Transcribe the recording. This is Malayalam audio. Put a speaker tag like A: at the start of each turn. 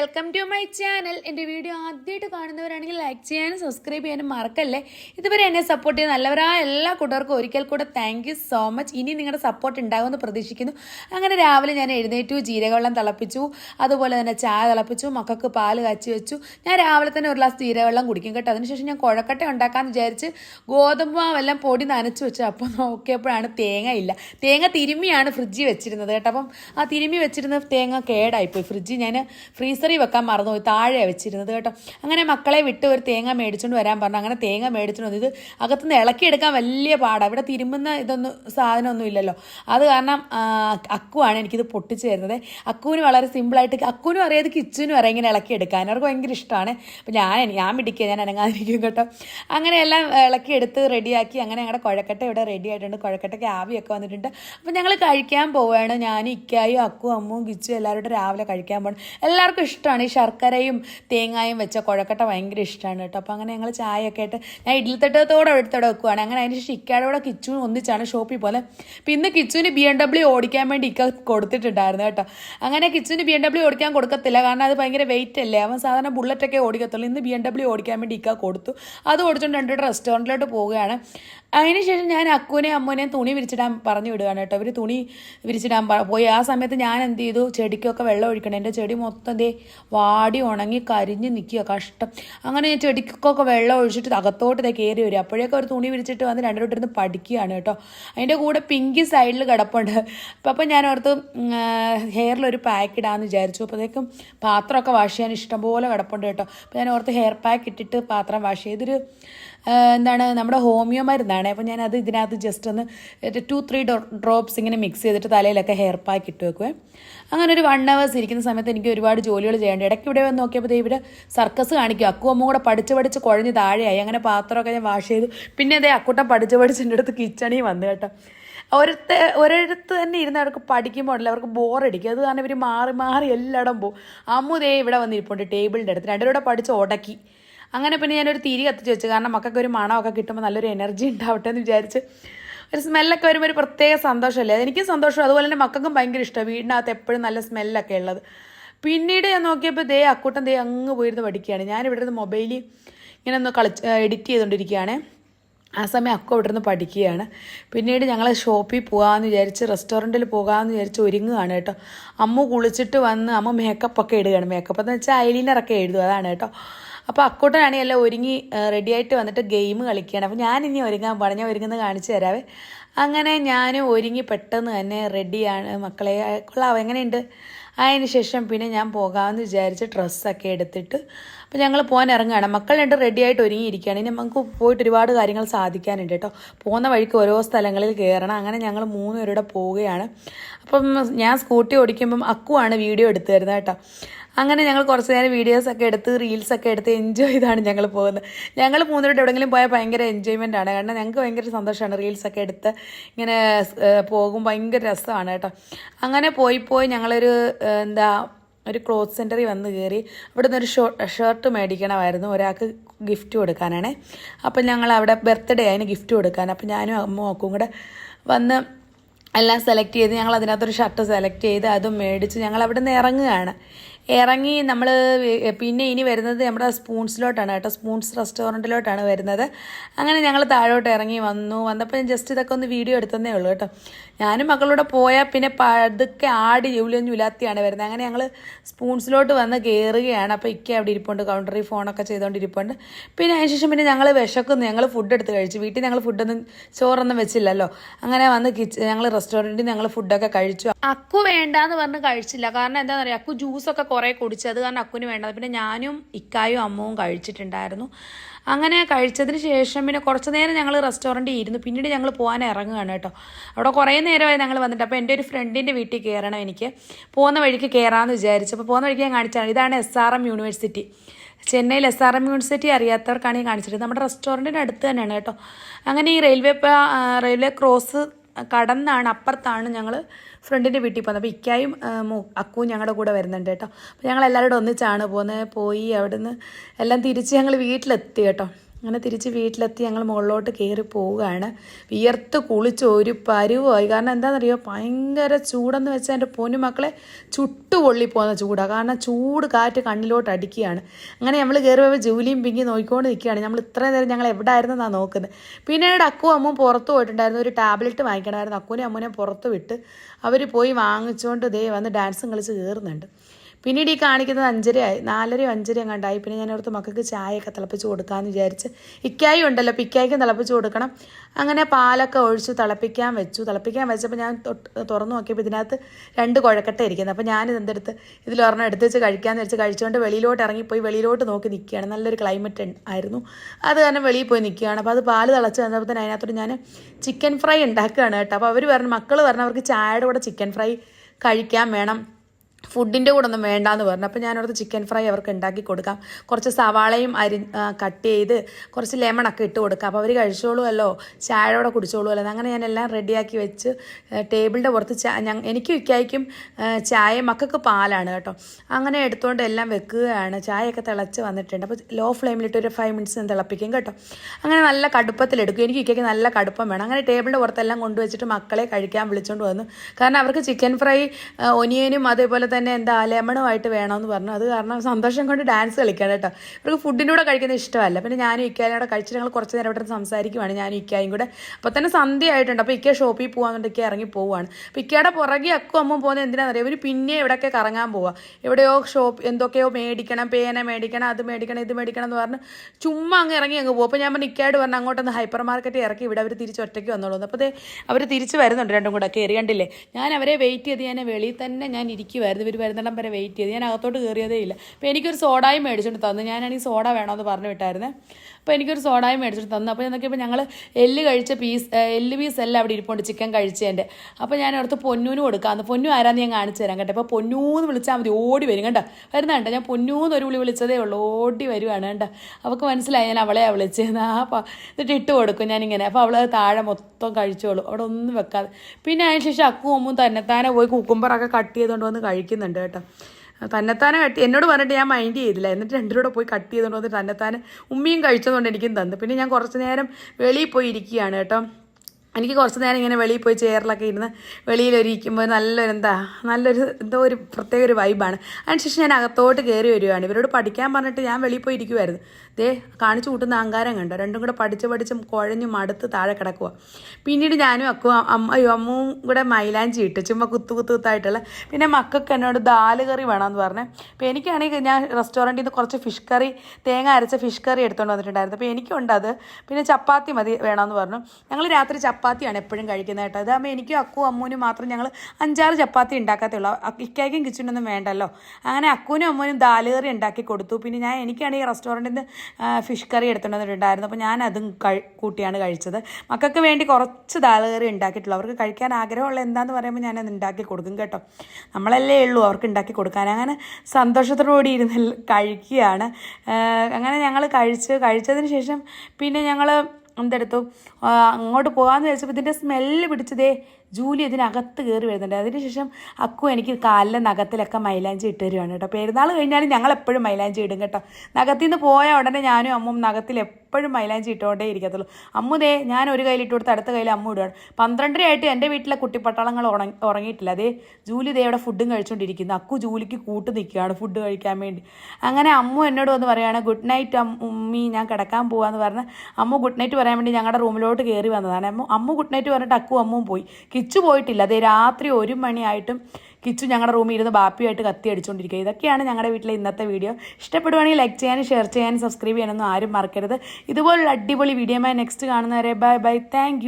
A: Welcome to my channel. എന്റെ വീഡിയോ ആദ്യമായിട്ട് കാണുന്നവരാണെങ്കിൽ ലൈക്ക് ചെയ്യാനും സബ്സ്ക്രൈബ് ചെയ്യാനും മറക്കല്ലേ? ഇതുവരെ എന്നെ സപ്പോർട്ട് ചെയ്യുന്ന നല്ലവരായ എല്ലാ കൂട്ടർക്കും ഒരിക്കൽ കൂടെ താങ്ക് യു സോ മച്ച് ഇനി നിങ്ങളുടെ സപ്പോർട്ട് ഉണ്ടാകുമെന്ന് പ്രതീക്ഷിക്കുന്നു. അങ്ങനെ രാവിലെ ഞാൻ എഴുന്നേറ്റു ജീരകവെള്ളം തിളപ്പിച്ചു അതുപോലെ തന്നെ ചായ തിളപ്പിച്ചു മക്കൾക്ക് പാൽ കാച്ചി വെച്ചു. ഞാൻ രാവിലെ തന്നെ ഒരു ഗ്ലാസ് ജീരകവെള്ളം കുടിക്കും കേട്ടോ. അതിനുശേഷം ഞാൻ കുഴക്കട്ട ഉണ്ടാക്കാൻ വിചാരിച്ച് ഗോതമ്പ് മാവെല്ലാം പൊടി നനച്ച് വെച്ചു അപ്പോൾ നോക്കിയപ്പോഴാണ് തേങ്ങ ഇല്ല. തേങ്ങ തിരുമ്മിയാണ് ഫ്രിഡ്ജിൽ വെച്ചിരുന്നത് കേട്ടോ. അപ്പം ആ തിരുമ്മി വെച്ചിരുന്ന തേങ്ങ കേടായിപ്പോയി. ഫ്രിഡ്ജ് ഞാൻ ഫ്രീസറിൽ വെക്കാൻ മറന്നുപോയി താഴെ വെച്ചിരുന്നത് കേട്ടോ. അങ്ങനെ മക്കളെ വിട്ട് ഒരു തേങ്ങ മേടിച്ചുകൊണ്ട് വരാൻ പറഞ്ഞു. അങ്ങനെ തേങ്ങ മേടിച്ചുകൊണ്ട്. ഇത് അകത്തുനിന്ന് ഇളക്കിയെടുക്കാൻ വലിയ പാടാണ് ഇവിടെ തിരുമ്പുന്ന ഇതൊന്നും സാധനമൊന്നും ഇല്ലല്ലോ. അത് കാരണം അക്കുവാണ് എനിക്കിത് പൊട്ടിച്ചു തരുന്നത്. അക്കുവിന് വളരെ സിമ്പിളായിട്ട് അക്കുവിനും അറിയാതെ കിച്ചനും അറിയാം ഇങ്ങനെ ഇളക്കിയെടുക്കാൻ. അവർക്ക് ഭയങ്കര ഇഷ്ടമാണ്. അപ്പം ഞാൻ ഞാൻ പിടിക്കുക ഞാൻ അനങ്ങാതിരിക്കും കേട്ടോ. അങ്ങനെ എല്ലാം ഇളക്കിയെടുത്ത് റെഡിയാക്കി അങ്ങനെ ഞങ്ങളുടെ കുഴക്കട്ട ഇവിടെ റെഡി ആയിട്ടുണ്ട്. കുഴക്കട്ടയ്ക്ക് ആവിയൊക്കെ വന്നിട്ടുണ്ട്. അപ്പം ഞങ്ങൾ കഴിക്കാൻ പോവുകയാണ് ഞാൻ ഇക്കായും അക്കു അമ്മും കിച്ചും എല്ലാവരും രാവിലെ കഴിക്കാൻ പോകണം എല്ലാവർക്കും ഇഷ്ടമാണ്. ഈ ശർക്കരയും തേങ്ങായും വെച്ച കുഴക്കട്ട ഭയങ്കര ഇഷ്ടമാണ് കേട്ടോ. അപ്പോൾ അങ്ങനെ ഞങ്ങൾ ചായയൊക്കെ ആയിട്ട് ഞാൻ ഇഡ്ലിത്തട്ടത്തോടെ എടുത്തോടെ വെക്കുവാണ്. അങ്ങനെ അതിന് ശേഷം ഇക്കാടോടെ കിച്ചു ഒന്നിച്ചാണ് ഷോപ്പിൽ പോലെ. പിന്നെ കിച്ചുവിന് ബി എം ഡബ്ല്യു ഓടിക്കാൻ വേണ്ടി ഇക്ക കൊടുത്തിട്ടുണ്ടായിരുന്നു കേട്ടോ. അങ്ങനെ കിച്ചുവിന് ബി എം ഡബ്ല്യു ഓടിക്കാൻ കൊടുക്കത്തില്ല. കാരണം അത് ഭയങ്കര വെയിറ്റ് അല്ലേ? അവൻ സാധാരണ ബുള്ളറ്റൊക്കെ ഓടിക്കത്തുള്ളൂ. ഇന്ന് ബി എം ഡബ്ല്യു ഓടിക്കാൻ വേണ്ടി ഇക്ക കൊടുത്തു. അത് ഓടിച്ചുകൊണ്ട് രണ്ടുപേരുടെ റെസ്റ്റോറന്റിലോട്ട് പോവുകയാണ്. അതിനുശേഷം ഞാൻ അക്കുവിനെയും അമ്മുവിനെയും തുണി വിരിച്ചിടാൻ പറഞ്ഞു വിടുകയാണ് കേട്ടോ. അവർ തുണി വിരിച്ചിടാൻ പോയി. ആ സമയത്ത് ഞാൻ എന്ത് ചെയ്തു? ചെടിക്കൊക്കെ വെള്ളം ഒഴിക്കണം. എന്റെ ചെടി മൊത്തം ദേ വാടി ഉണങ്ങി കരിഞ്ഞ് നിൽക്കുക കഷ്ടം. അങ്ങനെ ഞാൻ ചെടിക്കൊക്കെ വെള്ളം ഒഴിച്ചിട്ട് അകത്തോട്ട് ഇതേ കയറി വരും. അപ്പോഴേക്കും ഒരു തുണി വിരിച്ചിട്ട് വന്ന് രണ്ടുപേരും പഠിക്കുകയാണ് കേട്ടോ. അതിന്റെ കൂടെ പിങ്കി സൈഡിൽ കിടപ്പുണ്ട്. അപ്പം അപ്പം ഞാൻ ഓർത്ത് ഹെയറിലൊരു പാക്ക് ഇടാമെന്ന് വിചാരിച്ചു. അപ്പോഴത്തേക്കും പാത്രമൊക്കെ വാഷ് ചെയ്യാൻ ഇഷ്ടംപോലെ കിടപ്പുണ്ട് കേട്ടോ. അപ്പോൾ ഞാൻ ഓർത്ത് ഹെയർ പാക്ക് ഇട്ടിട്ട് പാത്രം വാഷ് ചെയ്തൊരു എന്താണ് നമ്മുടെ ഹോമിയോ മരുന്നാണ്. അപ്പോൾ ഞാനത് ഇതിനകത്ത് ജസ്റ്റ് ഒന്ന് ടു ത്രീ ഡ്രോപ്സ് ഇങ്ങനെ മിക്സ് ചെയ്തിട്ട് തലയിലൊക്കെ ഹെയർ പാക്ക് ഇട്ട് വെക്കുവേ. അങ്ങനെ ഒരു വൺ അവേഴ്സ് ഇരിക്കുന്ന സമയത്ത് എനിക്ക് ഒരുപാട് ജോലികൾ ചെയ്യേണ്ട. ഇടയ്ക്ക് ഇവിടെ വന്ന് നോക്കിയപ്പോൾ ഇവിടെ സർക്കസ് കാണിക്കും. അക്കു അമ്മ കൂടെ പഠിച്ച് പഠിച്ച് കുഴഞ്ഞ് താഴെയായി. അങ്ങനെ പാത്രമൊക്കെ ഞാൻ വാഷ് ചെയ്തു. പിന്നെ അതേ അക്കൂട്ടം പഠിച്ച് പഠിച്ച് എന്റെ അടുത്ത് കിച്ചണിൽ വന്നു കേട്ടോ. ഒരിടത്ത് ഒരിടത്ത് തന്നെ ഇരുന്ന് അവർക്ക് പഠിക്കുമ്പോൾ ഉണ്ടല്ലോ അവർക്ക് ബോറടിക്കും അത് കാരണം ഇവർ മാറി മാറി എല്ലായിടം പോകും. അമ്മുതേ ഇവിടെ വന്നിരിപ്പുണ്ട് ടേബിളിന്റെ അടുത്ത്. രണ്ടുപേരുടെ പഠിച്ച് ഉടക്കി അങ്ങനെ പിന്നെ ഞാനൊരു തിരി കത്തിച്ച് വെച്ചു. കാരണം മക്കൾക്ക് ഒരു മണമൊക്കെ കിട്ടുമ്പോൾ നല്ലൊരു എനർജി ഉണ്ടാവട്ടെ എന്ന് വിചാരിച്ച് ഒരു സ്മെല്ലൊക്കെ വരുമ്പോൾ ഒരു പ്രത്യേക സന്തോഷമല്ലേ? എനിക്കും സന്തോഷം. അതുപോലെ തന്നെ മക്കൾക്കും ഭയങ്കര ഇഷ്ടമാണ് വീടിനകത്ത് എപ്പോഴും നല്ല സ്മെല്ലൊക്കെ ഉള്ളത്. പിന്നീട് ഞാൻ നോക്കിയപ്പോൾ ദേ അക്കൂട്ടം ദേ അങ്ങ് പോയിരുന്ന് പഠിക്കുകയാണ്. ഞാനിവിടെ നിന്ന് മൊബൈലിൽ ഇങ്ങനെ ഒന്ന് കളിച്ച് എഡിറ്റ് ചെയ്തുകൊണ്ടിരിക്കുകയാണ് ആ സമയം അക്കോ ഇവിടെ നിന്ന് പഠിക്കുകയാണ്. പിന്നീട് ഞങ്ങൾ ഷോപ്പിൽ പോകാമെന്ന് വിചാരിച്ച് റെസ്റ്റോറന്റിൽ പോകാമെന്ന് വിചാരിച്ച് ഒരുങ്ങുകയാണ് കേട്ടോ. അമ്മ കുളിച്ചിട്ട് വന്ന് അമ്മ മേക്കപ്പൊക്കെ ഇടുകയാണ്. മേക്കപ്പ് എന്ന് വെച്ചാൽ ഐലൈനറൊക്കെ എഴുതും. അതാണ് കേട്ടോ. അപ്പോൾ അക്കൂട്ടനാണെങ്കിൽ എല്ലാം ഒരുങ്ങി റെഡിയായിട്ട് വന്നിട്ട് ഗെയിം കളിക്കുകയാണ് അപ്പോൾ ഞാൻ ഇനി ഒരുങ്ങാൻ പറഞ്ഞാൽ ഒരുങ്ങുന്നത് കാണിച്ചു തരാവേ. അങ്ങനെ ഞാൻ ഒരുങ്ങി പെട്ടെന്ന് തന്നെ റെഡിയാണ്. മക്കളെ കൊള്ളാവോ എങ്ങനെയുണ്ട്? അതിന് ശേഷം പിന്നെ ഞാൻ പോകാമെന്ന് വിചാരിച്ച് ഡ്രസ്സൊക്കെ എടുത്തിട്ട് അപ്പോൾ ഞങ്ങൾ പോകാൻ ഇറങ്ങുകയാണ്. മക്കൾ രണ്ട് റെഡിയായിട്ട് ഒരുങ്ങിയിരിക്കുകയാണ്. ഇനി നമുക്ക് പോയിട്ട് ഒരുപാട് കാര്യങ്ങൾ സാധിക്കാനുണ്ട് കേട്ടോ. പോകുന്ന വഴിക്ക് ഓരോ സ്ഥലങ്ങളിൽ കയറണം. അങ്ങനെ ഞങ്ങൾ മൂന്നുപേരുടെ പോവുകയാണ്. അപ്പം ഞാൻ സ്കൂട്ടി ഓടിക്കുമ്പം അക്കുവാണ് വീഡിയോ എടുത്തു തരുന്നത് കേട്ടോ. അങ്ങനെ ഞങ്ങൾ കുറച്ച് നേരം വീഡിയോസൊക്കെ എടുത്ത് റീൽസൊക്കെ എടുത്ത് എൻജോയ് ചെയ്താണ് ഞങ്ങൾ പോകുന്നത്. ഞങ്ങൾ മൂന്നുപേരുടെ എവിടെയെങ്കിലും പോയാൽ ഭയങ്കര എൻജോയ്മെന്റ് ആണ്. കാരണം ഞങ്ങൾക്ക് ഭയങ്കര സന്തോഷമാണ് റീൽസൊക്കെ എടുത്ത് ഇങ്ങനെ പോകും. ഭയങ്കര രസമാണ് കേട്ടോ. അങ്ങനെ പോയി പോയി ഞങ്ങളൊരു എന്താ ഒരു ക്ലോത്ത് സെന്ററിൽ വന്ന് കയറി. അവിടെ നിന്ന് ഒരു ഷർട്ട് മേടിക്കണമായിരുന്നു. ഒരാൾക്ക് ഗിഫ്റ്റ് കൊടുക്കാനാണേ. അപ്പം ഞങ്ങൾ അവിടെ ബർത്ത്ഡേ അതിന് ഗിഫ്റ്റ് കൊടുക്കാൻ. അപ്പം ഞാനും അമ്മ മോക്കും കൂടെ വന്ന് എല്ലാം സെലക്ട് ചെയ്ത് ഞങ്ങൾ അതിനകത്തൊരു ഷർട്ട് സെലക്ട് ചെയ്ത് അതും മേടിച്ച് ഞങ്ങൾ അവിടെ നിന്ന് ഇറങ്ങുകയാണ്. ഇറങ്ങി നമ്മൾ പിന്നെ ഇനി വരുന്നത് നമ്മുടെ സ്പൂൺസിലോട്ടാണ് കേട്ടോ. സ്പൂൺസ് റെസ്റ്റോറന്റിലോട്ടാണ് വരുന്നത്. അങ്ങനെ ഞങ്ങൾ താഴോട്ട് ഇറങ്ങി വന്നു. വന്നപ്പോൾ ജസ്റ്റ് ഇതൊക്കെ ഒന്ന് വീഡിയോ എടുത്തതേ ഉള്ളൂ കേട്ടോ. ഞാനും മക്കളൂടെ പോയാൽ പിന്നെ പതുക്കെ ആടി ഉലിയൊന്നും ഉലാത്തിയാണ് വരുന്നത്. അങ്ങനെ ഞങ്ങൾ സ്പൂൺസിലോട്ട് വന്ന് കയറുകയാണ് അപ്പോൾ ഇക്ക അവിടെ ഇരിപ്പുണ്ട്. കൗണ്ടറിൽ ഫോണൊക്കെ ചെയ്തുകൊണ്ട് ഇരിപ്പുണ്ട് പിന്നെ അതിനുശേഷം പിന്നെ ഞങ്ങൾ വിശക്കുന്നു. ഞങ്ങൾ ഫുഡ് എടുത്ത് കഴിച്ചു. വീട്ടിൽ ഞങ്ങൾ ഫുഡൊന്നും ചോറൊന്നും വെച്ചില്ലല്ലോ. അങ്ങനെ വന്ന് കിച്ച ഞങ്ങൾ റെസ്റ്റോറന്റിൽ ഞങ്ങൾ ഫുഡൊക്കെ കഴിച്ചു. അക്കു വേണ്ടാന്ന് പറഞ്ഞ് കഴിച്ചില്ല. കാരണം എന്താണെന്ന് അറിയാം? അക്കു ജ്യൂസൊക്കെ കുറേ കുടിച്ചു. അത് കാരണം അക്കുവിന് വേണ്ടത് പിന്നെ ഞാനും ഇക്കായും അമ്മവും കഴിച്ചിട്ടുണ്ടായിരുന്നു. അങ്ങനെ കഴിച്ചതിന് ശേഷം പിന്നെ കുറച്ച് നേരം ഞങ്ങൾ റെസ്റ്റോറന്റിൽ ഇരുന്നു. പിന്നീട് ഞങ്ങൾ പോകാൻ ഇറങ്ങുകയാണ് കേട്ടോ. അവിടെ കുറേ നേരമായി ഞങ്ങൾ വന്നിട്ട് അപ്പോൾ എന്റെ ഒരു ഫ്രണ്ടിന്റെ വീട്ടിൽ കയറണം എനിക്ക്. പോകുന്ന വഴിക്ക് കയറാമെന്ന് വിചാരിച്ചു. അപ്പോൾ പോകുന്ന വഴിക്ക് ഞാൻ കാണിച്ചാണ് ഇതാണ് എസ് ആർ എം യൂണിവേഴ്സിറ്റി ചെന്നൈയിൽ എസ് ആർ എം യൂണിവേഴ്സിറ്റി അറിയാത്തവർക്കാണ് ഈ കാണിച്ചിരുന്നത് നമ്മുടെ റെസ്റ്റോറന്റിന്റെ അടുത്ത് തന്നെയാണ് കേട്ടോ. അങ്ങനെ ഈ റെയിൽവേ റെയിൽവേ ക്രോസ് കടന്നാണ് അപ്പുറത്താണ് ഞങ്ങൾ ഫ്രണ്ടിന്റെ വീട്ടിൽ പോകുന്നത്. അപ്പോൾ ഇക്കായും അക്കുവും ഞങ്ങളുടെ കൂടെ വരുന്നുണ്ട് കേട്ടോ. അപ്പോൾ ഞങ്ങൾ എല്ലാവരോടും ഒന്നിച്ചാണ് പോകുന്നത്. പോയി അവിടുന്ന് എല്ലാം തിരിച്ച് ഞങ്ങൾ വീട്ടിലെത്തി കേട്ടോ. അങ്ങനെ തിരിച്ച് വീട്ടിലെത്തി ഞങ്ങൾ മുകളിലോട്ട് കയറി പോവുകയാണ്. വിയർത്ത് കുളിച്ച് ഒരു പരുവായി. കാരണം എന്താണെന്നറിയോ? ഭയങ്കര ചൂടെന്ന് വെച്ചാൽ എന്റെ പൊന്നു മക്കളെ ചുട്ടു പൊള്ളിപ്പോകുന്ന ചൂടാണ് കാരണം ചൂട് കാറ്റ് കണ്ണിലോട്ട് അടിക്കുകയാണ്. അങ്ങനെ നമ്മൾ കയറി പോയപ്പോൾ ജൂലിയും പിങ്കി നോക്കിക്കൊണ്ട് നിൽക്കുകയാണ്. നമ്മൾ ഇത്രയും നേരം ഞങ്ങൾ എവിടെ ആയിരുന്നെന്നാണ് നോക്കുന്നത്. പിന്നീട് അക്കും അമ്മും പുറത്ത് പോയിട്ടുണ്ടായിരുന്നു. ഒരു ടാബ്ലറ്റ് വാങ്ങിക്കണമായിരുന്നു. അക്കുവിനെ അമ്മുനെ പുറത്ത് വിട്ട് അവർ പോയി വാങ്ങിച്ചുകൊണ്ട് ദേ വന്ന് ഡാൻസും കളിച്ച് കയറുന്നുണ്ട്. പിന്നീട് ഈ കാണിക്കുന്നത് അഞ്ചരയായി. നാലരയോ അഞ്ചരയോ കണ്ടായി പിന്നെ ഞാൻ ഓർത്ത് മക്കൾക്ക് ചായയൊക്കെ തിളപ്പിച്ച് കൊടുക്കാമെന്ന് വിചാരിച്ച് ഇക്കായി ഉണ്ടല്ലോ. അപ്പോൾ ഇക്കായിക്കും തിളപ്പിച്ച് കൊടുക്കണം. അങ്ങനെ പാലൊക്കെ ഒഴിച്ച് തിളപ്പിക്കാൻ വെച്ചു. തിളപ്പിക്കാൻ വെച്ചപ്പോൾ ഞാൻ തുറന്നു നോക്കിയപ്പോൾ ഇതിനകത്ത് രണ്ട് കുഴക്കട്ട ഇരിക്കുന്നത് അപ്പോൾ ഞാനിത് എന്തെടുത്ത് ഇതിലൊരെണ്ണം എടുത്ത് വെച്ച് കഴിക്കാമെന്ന് വെച്ച് കഴിച്ചുകൊണ്ട് വെളിയിലോട്ട് ഇറങ്ങിപ്പോയി വെളിയിലോട്ട് നോക്കി നിൽക്കുകയാണ് നല്ലൊരു ക്ലൈമറ്റ് ആയിരുന്നു. അത് കാരണം വെളിയിൽ പോയി നിൽക്കുകയാണ് അപ്പോൾ അത് പാൽ തിളച്ച് വന്നപ്പോൾ തന്നെ അതിനകത്തോട്ട് ഞാൻ ചിക്കൻ ഫ്രൈ ഉണ്ടാക്കുകയാണ് കേട്ടോ. അപ്പോൾ അവർ പറഞ്ഞു മക്കൾ പറഞ്ഞു അവർക്ക് ചായയുടെ കൂടെ ചിക്കൻ ഫ്രൈ കഴിക്കാൻ വേണം. ഫുഡിന്റെ കൂടെ ഒന്നും വേണ്ടാന്ന് പറഞ്ഞു. അപ്പോൾ ഞാനവിടുത്തെ ചിക്കൻ ഫ്രൈ അവർക്ക് ഉണ്ടാക്കി കൊടുക്കാം. കുറച്ച് സവാളയും അരി കട്ട് ചെയ്ത് കുറച്ച് ലെമണൊക്കെ ഇട്ട് കൊടുക്കാം. അപ്പോൾ അവർ കഴിച്ചോളുമല്ലോ. ചായയോടെ കുടിച്ചോളുമല്ലോ. അങ്ങനെ ഞാൻ എല്ലാം റെഡിയാക്കി വെച്ച് ടേബിളിന്റെ പുറത്ത് ചാ ഞ എനിക്ക് വിൽക്കായിക്കും ചായ മക്കൾക്ക് പാലാണ് കേട്ടോ. അങ്ങനെ എടുത്തുകൊണ്ട് എല്ലാം വെക്കുകയാണ്. ചായയൊക്കെ തിളച്ച് വന്നിട്ടുണ്ട്. അപ്പോൾ ലോ ഫ്ലെയിമിലിട്ട് ഒരു ഫൈവ് മിനിറ്റ്സ് തിളപ്പിക്കും കേട്ടോ. അങ്ങനെ നല്ല കടുപ്പത്തിലെടുക്കും. എനിക്ക് വിൽക്കാക്ക് നല്ല കടുപ്പം വേണം. അങ്ങനെ ടേബിളിന്റെ പുറത്തെല്ലാം കൊണ്ടുവച്ചിട്ട് മക്കളെ കഴിക്കാൻ വിളിച്ചുകൊണ്ട് വന്നു. കാരണം അവർക്ക് ചിക്കൻ ഫ്രൈ ഒനിയനും അതേപോലെ തന്നെ എന്താ ലെമണുമായിട്ട് വേണമെന്ന് പറഞ്ഞു. അത് കാരണം സന്തോഷം കൊണ്ട് ഡാൻസ് കളിക്കാൻ കേട്ടോ. ഇവർക്ക് ഫുഡിന്റെ കൂടെ കഴിക്കുന്നത് ഇഷ്ടമല്ല. പിന്നെ ഞാനും ഇക്കായും കൂടെ കഴിച്ചിട്ട് ഞങ്ങൾ കുറച്ച് നേരം ഇവിടെ സംസാരിക്കുവാണ്. ഞാനും ഇക്കായും കൂടെ. അപ്പോൾ തന്നെ സന്ധ്യ ആയിട്ടുണ്ട് അപ്പോൾ ഇക്ക ഷോപ്പിൽ പോകാന്നുണ്ടെങ്കിൽ ഇറങ്ങി പോവുകയാണ് അപ്പോൾ ഇക്കയുടെ പുറകെ അക്കും അമ്മും പോകുന്നത് എന്തിനാണെന്നറിയാം? ഇവർ പിന്നെ ഇവിടെയൊക്കെ കറങ്ങാൻ പോവുക എവിടെയോ ഷോപ്പ് എന്തൊക്കെയോ മേടിക്കണം പേന മേടിക്കണം അത് മേടിക്കണം ഇത് മേടിക്കണം എന്ന് പറഞ്ഞ് ചുമ്മാ അങ്ങ് ഇറങ്ങി അങ്ങ് പോകും അപ്പോൾ ഞാൻ പറഞ്ഞു ഇക്കായിട്ട് പറഞ്ഞു അങ്ങോട്ടൊന്ന് ഹൈപ്പർ മാർക്കറ്റ് ഇറക്കി ഇവിടെ അവർ തിരിച്ച് ഒറ്റയ്ക്ക് വന്നോളൂ അപ്പോൾ അവർ തിരിച്ച് വരുന്നുണ്ട് രണ്ടും കൂടെ. കയറി കണ്ടില്ലേ? ഞാൻ അവരെ വെയിറ്റ് ചെയ്ത് ഞാൻ വെളിയിൽ തന്നെ ഞാൻ ഇരിക്കുമായിരുന്നു ഇവർ വരുന്നിടം വരെ വെയിറ്റ് ചെയ്ത്. ഞാൻ അകത്തോട്ട് കയറിയതേ ഇല്ല. അപ്പോൾ എനിക്കൊരു സോഡായും മേടിച്ചിട്ട് തന്നു. ഞാനാണെങ്കിൽ സോഡ വേണമെന്ന് പറഞ്ഞു വിട്ടായിരുന്നേ. അപ്പോൾ എനിക്കൊരു സോഡായും മേടിച്ചിട്ട് തന്നു. അപ്പോൾ എന്നൊക്കെ ഞങ്ങൾ എല്ല് കഴിച്ച പീസ് എല്ല് പീസ് എല്ലാം അവിടെ ഇരിപ്പുണ്ട് ചിക്കൻ കഴിച്ചതിന്റെ അപ്പോൾ ഞാൻ ഓർത്ത് പൊന്നൂന് കൊടുക്കാമെന്ന് പൊന്നു ആരാന്ന് ഞാൻ കാണിച്ചു തരാം കേട്ടോ. അപ്പോൾ പൊന്നൂന്ന് വിളിച്ചാൽ മതി ഓടി വരും കണ്ടോ? വരുന്നുണ്ട് ഞാൻ പൊന്നൂന്ന് ഒരു വിളി വിളിച്ചതേ ഉള്ളൂ ഓടി വരുവാണ് കേട്ടോ അവൾക്ക് മനസ്സിലായി ഞാൻ അവളെ വിളിച്ചത്. ആ എന്നിട്ട് ഇട്ട് കൊടുക്കും ഞാനിങ്ങനെ. അപ്പോൾ അവൾ താഴെ മൊത്തം കഴിച്ചോളൂ അവിടെ ഒന്നും വെക്കാതെ. പിന്നെ അതിന് ശേഷം അക്കും അമ്മും തന്നെത്താനെ പോയി കുക്കുമ്പറൊക്കെ കട്ട് ചെയ്തുകൊണ്ട് വന്ന് കഴിക്കുന്നുണ്ട് കേട്ടോ. തന്നെത്താനെ കട്ട് എന്നോട് പറഞ്ഞിട്ട് ഞാൻ മൈൻഡ് ചെയ്തില്ല. എന്നിട്ട് രണ്ടുകൂടെ പോയി കട്ട് ചെയ്തുകൊണ്ട് വന്നിട്ട് തന്നെത്താനെ ഉമ്മിയും കഴിച്ചതുകൊണ്ട് എനിക്കും തന്നു. പിന്നെ ഞാൻ കുറച്ച് നേരം വെളിയിൽ പോയി ഇരിക്കുകയാണ് കേട്ടോ. എനിക്ക് കുറച്ച് നേരം ഇങ്ങനെ വെളിയിൽ പോയി ചെയറിലൊക്കെ ഇരുന്ന് വെളിയിലൊരിക്കുമ്പോൾ നല്ലൊരു എന്താ നല്ലൊരു എന്തോ ഒരു പ്രത്യേക ഒരു വൈബാണ് അതിനുശേഷം ഞാൻ അകത്തോട്ട് കയറി വരികയാണ് ഇവരോട് പഠിക്കാൻ പറഞ്ഞിട്ട് ഞാൻ വെളിയിൽ പോയി ഇരിക്കുമായിരുന്നു ദേ കാണിച്ചു കൂട്ടുന്ന അഹങ്കാരം കണ്ടോ? രണ്ടും കൂടെ പഠിച്ച് പഠിച്ച് കുഴഞ്ഞു മടുത്ത് താഴെ കിടക്കുക പിന്നീട് ഞാനും അക്കും അമ്മ അമ്മവും അമ്മും കൂടെ മൈലാഞ്ചി ഇട്ട് ചുമ്മാ കുത്തു കുത്തു കുത്തായിട്ടുള്ള പിന്നെ മക്കൾക്ക് എന്നോട് ദാൽ കറി വേണമെന്ന് പറഞ്ഞു. അപ്പോൾ എനിക്കാണെങ്കിൽ ഞാൻ റെസ്റ്റോറന്റിൽ നിന്ന് കുറച്ച് ഫിഷ് കറി തേങ്ങ അരച്ച ഫിഷ് കറി എടുത്തുകൊണ്ട് വന്നിട്ടുണ്ടായിരുന്നു. അപ്പോൾ എനിക്കുണ്ട് അത് പിന്നെ ചപ്പാത്തി മതി വേണമെന്ന് പറഞ്ഞു. ഞങ്ങൾ രാത്രി ചപ്പാത്തിയാണ് എപ്പോഴും കഴിക്കുന്നത് കേട്ടോ. അതാകുമ്പോൾ എനിക്കും അക്കും അമ്മൂനും മാത്രം ഞങ്ങൾ അഞ്ചാറ് ചപ്പാത്തി ഉണ്ടാക്കാത്തുള്ളൂ. ഇക്കായ്ക്കും കിച്ചണൊന്നും വേണ്ടല്ലോ. അങ്ങനെ അക്കൂനും അമ്മൂനും ദാൽ കറി ഉണ്ടാക്കി കൊടുത്തു. പിന്നെ ഞാൻ എനിക്കാണെങ്കിൽ റെസ്റ്റോറന്റിൽ നിന്ന് ഫിഷ് കറി എടുത്തുകൊണ്ടിട്ടുണ്ടായിരുന്നു അപ്പോൾ ഞാൻ അതും കൂട്ടിയാണ് കഴിച്ചത്. മക്കൾക്ക് വേണ്ടി കുറച്ച് ദാലേറി ഉണ്ടാക്കിയിട്ടുള്ളൂ. അവർക്ക് കഴിക്കാൻ ആഗ്രഹമുള്ള എന്താണെന്ന് പറയുമ്പോൾ ഞാനത് ഉണ്ടാക്കി കൊടുക്കും കേട്ടോ. നമ്മളല്ലേ ഉള്ളൂ അവർക്ക് ഉണ്ടാക്കി കൊടുക്കാൻ. അങ്ങനെ സന്തോഷത്തോടുകൂടി ഇരുന്ന് കഴിക്കുകയാണ്. അങ്ങനെ ഞങ്ങൾ കഴിച്ച് കഴിച്ചതിന് ശേഷം പിന്നെ ഞങ്ങൾ എന്തെടുത്തു അങ്ങോട്ട് പോകാമെന്ന് വെച്ചപ്പോൾ ഇതിന്റെ സ്മെല്ല് പിടിച്ചതേ ജൂലി ഇതിനകത്ത് കയറി വരുന്നുണ്ട്. അതിനുശേഷം അക്കു എനിക്ക് കാലിലെ നഖത്തിലൊക്കെ മൈലാഞ്ചി ഇട്ട് തരുവാണ് കേട്ടോ. പെരുന്നാൾ കഴിഞ്ഞാലും ഞങ്ങൾ എപ്പോഴും മൈലാഞ്ചി ഇടും കേട്ടോ. നഖത്തിൽ നിന്ന് പോയ ഉടനെ ഞാനും അമ്മും നഖത്തിൽ എപ്പോഴും മൈലാഞ്ചി ഇട്ടുകൊണ്ടേ ഇരിക്കത്തുള്ളൂ. അമ്മുതേ ഞാൻ ഒരു കയ്യിൽ ഇട്ട് കൊടുത്ത് അടുത്ത കയ്യിൽ അമ്മ ഇടുകയാണ് പന്ത്രണ്ടരയായിട്ട് എന്റെ വീട്ടിലെ കുട്ടിപ്പട്ടാളങ്ങൾ ഉറങ്ങി ഉറങ്ങിയിട്ടില്ല. അതേ ജൂലി ദേ അവിടെ ഫുഡും കഴിച്ചുകൊണ്ടിരിക്കുന്നു അക്കു ജൂലിക്ക് കൂട്ട് നിൽക്കുകയാണ് ഫുഡ് കഴിക്കാൻ വേണ്ടി. അങ്ങനെ അമ്മ എന്നോട് വന്ന് പറയുകയാണ് ഗുഡ് നൈറ്റ് അമ്മി ഞാൻ കിടക്കാൻ പോവാന്ന് പറഞ്ഞ് അമ്മു ഗുഡ് നൈറ്റ് പറയാൻ വേണ്ടി ഞങ്ങളുടെ റൂമിലോട്ട് കയറി വന്നതാണ്. അമ്മു അമ്മു ഗുഡ് നൈറ്റ് പറഞ്ഞിട്ട് അക്കു അമ്മും പോയി. കിച്ചു പോയിട്ടില്ല. അതേ രാത്രി ഒരു മണിയായിട്ടും കിച്ചു ഞങ്ങളുടെ റൂമിൽ ഇരുന്ന് ബാപ്പിയായിട്ട് കത്തി അടിച്ചുകൊണ്ടിരിക്കുക ഇതൊക്കെയാണ് ഞങ്ങളുടെ വീട്ടിലെ ഇന്നത്തെ വീഡിയോ ഇഷ്ടപ്പെടുവാണെങ്കിൽ ലൈക്ക് ചെയ്യാനും ഷെയർ ചെയ്യാനും സബ്സ്ക്രൈബ് ചെയ്യാനൊന്നും ആരും മറക്കരുത്. ഇതുപോലുള്ള അടിപൊളി വീഡിയോമായി നെക്സ്റ്റ് കാണുന്നവരെ. Bye bye thank